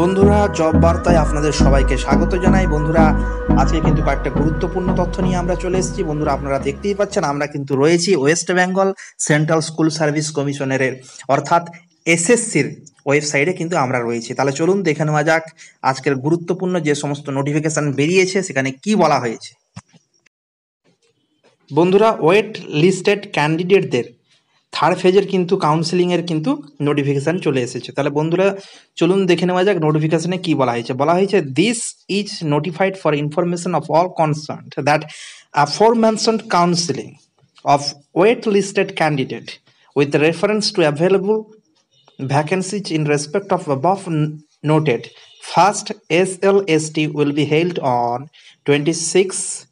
বন্ধুরা, জব বার্তায় আপনাদের সবাইকে স্বাগত জানাই। বন্ধুরা, আজকে কিন্তু কয়েকটা গুরুত্বপূর্ণ তথ্য নিয়ে আমরা চলে এসেছি। বন্ধুরা, আপনারা দেখতেই পাচ্ছেন, আমরা কিন্তু রয়েছি West Bengal central school service কমিশনের অর্থাৎ এসএসসির ওয়েবসাইটে কিন্তু আমরা রয়েছি। তাহলে চলুন দেখে নেওয়া যাক, আজকের গুরুত্বপূর্ণ যে সমস্ত নোটিফিকেশান বেরিয়েছে, সেখানে কি বলা হয়েছে। বন্ধুরা ওয়েট লিস্টেড ক্যান্ডিডেটদের থার্ড ফেজের কিন্তু কাউন্সিলিংয়ের কিন্তু নোটিফিকেশান চলে এসেছে। তাহলে বন্ধুরা, চলুন দেখে নেওয়া যাক নোটিফিকেশানে কি বলা হয়েছে। বলা হয়েছে this is notified for information of all concern that afore mentioned counselling of wait listed candidate with reference to available vacancies in respect of above noted first S L S T noted be SLST will be held on 26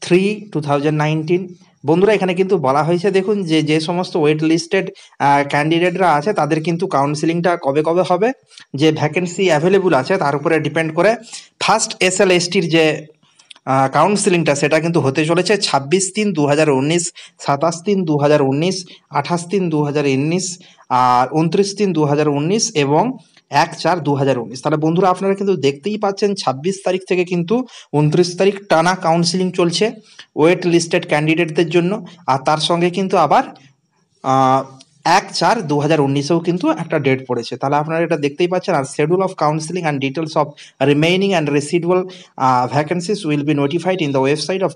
3 2019 বন্ধুরা, এখানে কিন্তু বলা হয়েছে, দেখুন, যে যে সমস্ত wait listed ক্যান্ডিডেটরা আছে, তাদের কিন্তু কাউন্সিলিংটা কবে কবে হবে? যে ভ্যাকেন্সি অ্যাভেলেবল আছে, তার উপরে ডিপেন্ড করে ফার্স্ট এস এল এসটির যে কাউন্সিলিংটা সেটা কিন্তু হতে চলেছে ছাব্বিশ তিন দু হাজার উনিশ, সাতাশ তিন দু হাজার উনিশ, আঠাশ তিন দু হাজার উনিশ আর উনত্রিশ তিন দু হাজার উনিশ এবং এক চার দু হাজার উনিশ। তাহলে বন্ধুরা, আপনারা কিন্তু দেখতেই পাচ্ছেন ছাব্বিশ তারিখ থেকে কিন্তু উনত্রিশ তারিখ টানা কাউন্সিলিং চলছে ওয়েট লিস্টেড ক্যান্ডিডেটদের জন্য। আর তার সঙ্গে কিন্তু আবার এক চার দু হাজার উনিশেও কিন্তু একটা ডেট পড়েছে। তাহলে আপনারা এটা দেখতেই পাচ্ছেন, আর schedule of counselling and details of remaining and residual vacancies will be notified in the website of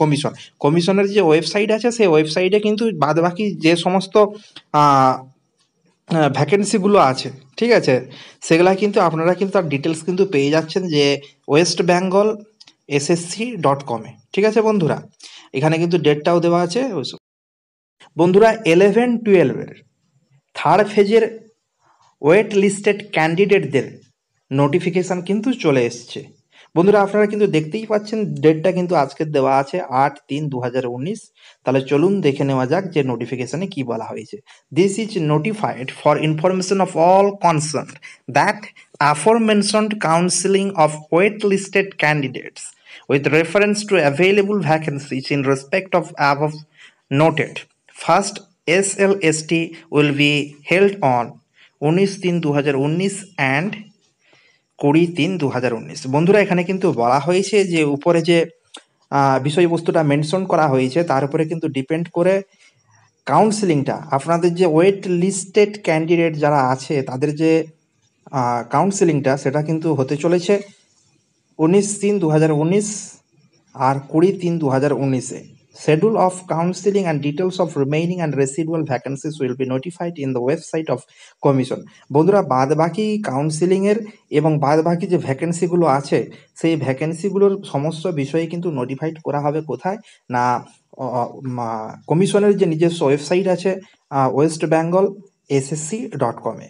commission কমিশনের যে ওয়েবসাইট আছে, সেই ওয়েবসাইটে কিন্তু বাদবাকি যে সমস্ত ভ্যাকেন্সিগুলো আছে, ঠিক আছে? সেগুলা কিন্তু আপনারা কিন্তু তার ডিটেলস কিন্তু পেয়ে যাচ্ছেন যে ওয়েস্ট বেঙ্গল এসএসসি ডট কমে ঠিক আছে বন্ধুরা? এখানে কিন্তু ডেটটাও দেওয়া আছে। বন্ধুরা ইলেভেন টুয়েলভের থার্ড ফেজের ওয়েট লিস্টেড ক্যান্ডিডেটদের নোটিফিকেশান কিন্তু চলে এসছে। বন্ধুরা, আপনারা কিন্তু দেখতেই পাচ্ছেন ডেটটা কিন্তু আজকের দেওয়া আছে আট তিন দু তাহলে চলুন দেখে নেওয়া যাক যে নোটিফিকেশানে কি বলা হয়েছে। This is notified for information of all concern that counseling of wait listed candidates with reference to available vacancies in respect of above noted. First SLST will be held on উনিশ তিন দু হাজার অ্যান্ড কুড়ি তিন দু বন্ধুরা, এখানে কিন্তু বলা হয়েছে যে উপরে যে বিষয়বস্তুটা মেনশন করা হয়েছে, তার উপরে কিন্তু ডিপেন্ড করে কাউন্সিলিংটা আপনাদের যে ওয়েট লিস্টেড ক্যান্ডিডেট যারা আছে, তাদের যে কাউন্সিলিংটা সেটা কিন্তু হতে চলেছে উনিশ তিন দু আর কুড়ি তিন দু হাজার উনিশে। Schedule of counseling and details of remaining and residual vacancies will be notified in the website of commission. বন্ধুরা বাদ বাকি কাউন্সিলিংয়ের এবং বাদ বাকি যে ভ্যাকেন্সিগুলো আছে, সেই ভ্যাকেন্সিগুলোর সমস্ত বিষয়ে কিন্তু নোটিফাইড করা হবে কোথায় না কমিশনের যে নিজস্ব ওয়েবসাইট আছে ওয়েস্ট বেঙ্গল এসএসসি ডট কমে